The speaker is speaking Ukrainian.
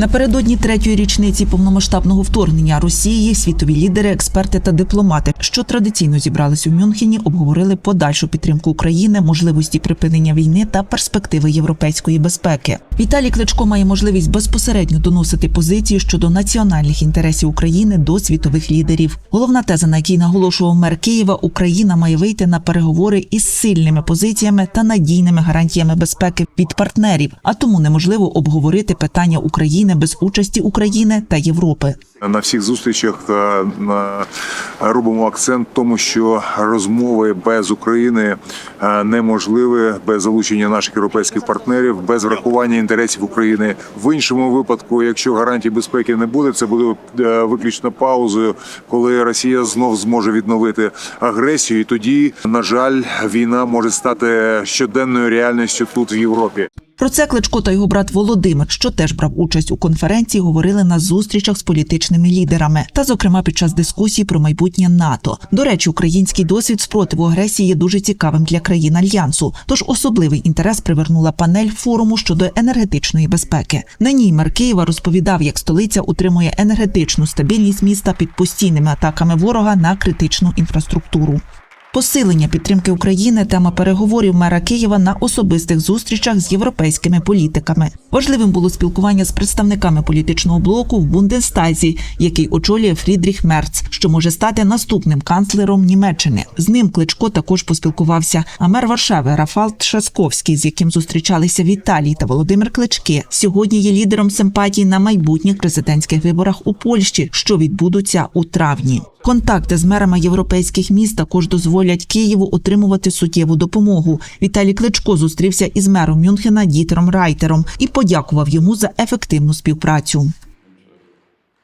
Напередодні третьої річниці повномасштабного вторгнення Росії світові лідери, експерти та дипломати, що традиційно зібрались у Мюнхені, обговорили подальшу підтримку України, можливості припинення війни та перспективи європейської безпеки. Віталій Кличко має можливість безпосередньо доносити позиції щодо національних інтересів України до світових лідерів. Головна теза, на якій наголошував мер Києва, Україна має вийти на переговори із сильними позиціями та надійними гарантіями безпеки від партнерів, а тому неможливо обговорити питання України без участі України та Європи. На всіх зустрічах е, на- робимо акцент в тому, що розмови без України е, неможливі без залучення наших європейських партнерів, без врахування інтересів України. В іншому випадку, якщо гарантій безпеки не буде, це буде е, виключно паузою, коли Росія знов зможе відновити агресію. І тоді, на жаль, війна може стати щоденною реальністю тут в Європі. Про це Кличко та його брат Володимир, що теж брав участь у конференції, говорили на зустрічах з політичними лідерами, та, зокрема, під час дискусії про майбутнє НАТО. До речі, український досвід спротиву агресії є дуже цікавим для країн альянсу. Тож особливий інтерес привернула панель форуму щодо енергетичної безпеки. На ній мер Києва розповідав, як столиця утримує енергетичну стабільність міста під постійними атаками ворога на критичну інфраструктуру. Посилення підтримки України тема переговорів мера Києва на особистих зустрічах з європейськими політиками. Важливим було спілкування з представниками політичного блоку в Бундестазі, який очолює Фрідріх Мерц, що може стати наступним канцлером Німеччини. З ним Кличко також поспілкувався. А мер Варшави Рафал Тшасковський, з яким зустрічалися Віталій та Володимир Клички, сьогодні є лідером симпатій на майбутніх президентських виборах у Польщі, що відбудуться у травні. Контакти з мерами європейських міст також дозволять Києву отримувати суттєву допомогу. Віталій Кличко зустрівся із мером Мюнхена Дітером Райтером і подякував йому за ефективну співпрацю.